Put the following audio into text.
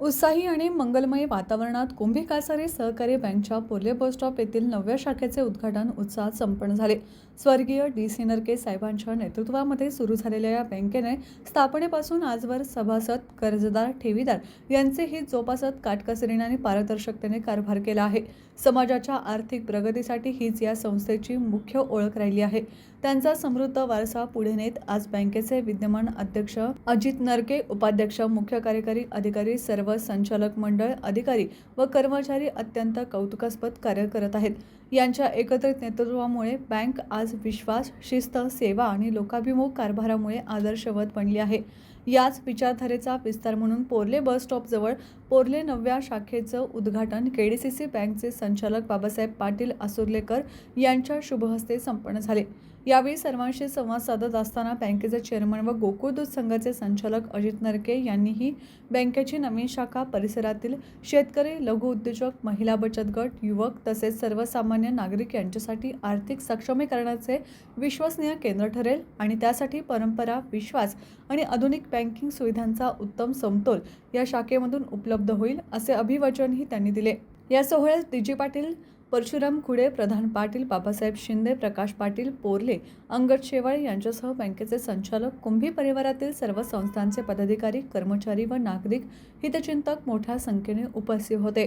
उत्साही आणि मंगलमय वातावरणात कुंभी कासारी सहकारी बँकच्या पोर्ले पोस्ट ऑफ येथील नव्या शाखेचे उद्घाटन उत्साहात संपन्न झाले. स्वर्गीय डी. सी. नरके साहेबांच्या नेतृत्वामध्ये सुरू झालेल्या या बँकेने स्थापनेपासून आजवर सभासद कर्जदार ठेवीदार यांचे हित जोपासत काटकसरीने आणि पारदर्शकतेने कारभार केला आहे. समाजाच्या आर्थिक प्रगतीसाठी हीच या संस्थेची मुख्य ओळख राहिली आहे. त्यांचा समृद्ध वारसा पुढे नेत आज बँकेचे विद्यमान अध्यक्ष अजित नरके उपाध्यक्ष मुख्य कार्यकारी अधिकारी सर्व संचालक मंडळ अधिकारी व कर्मचारी अत्यंत कौतुकास्पद कार्य करत आहेत. यांच्या एकत्रित नेतृत्वामुळे बँक आज विश्वास शिस्त सेवा आणि लोकाभिमुख कारभारामुळे आदर्शवत बनली आहे. याच विचारधारेचा विस्तार म्हणून पोर्ले बस स्टॉपजवळ पोर्ले नवव्या शाखेचं उद्घाटन केडीसीसी बँकचे संचालक बाबासाहेब पाटील आसुर्लेकर यांच्या शुभहस्ते संपन्न झाले. यावेळी सर्वांशी संवाद साधत असताना बँकेचे चेअरमन व गोकुळ दूध संघाचे संचालक अजित नरके यांनीही बँकेची नवीन शाखा परिसरातील शेतकरी लघुउद्योजक महिला बचत गट युवक तसेच सर्वसामान्य नागरिक यांच्यासाठी आर्थिक सक्षमीकरणाचे विश्वसनीय केंद्र ठरेल आणि त्यासाठी परंपरा विश्वास आणि आधुनिक बँकिंग सुविधांचा उत्तम समतोल या शाखेमधून उपलब्ध होईल असे अभिवचनही त्यांनी दिले. या सोहळ्यात डीजी पाटील परशुराम खुडे प्रधान पाटील बाबासाहेब शिंदे प्रकाश पाटील पोरले अंगद शेवाळे यांच्यासह बँकेचे संचालक कुंभी परिवारातील सर्व संस्थांचे पदाधिकारी कर्मचारी व नागरिक हितचिंतक मोठ्या संख्येने उपस्थित होते.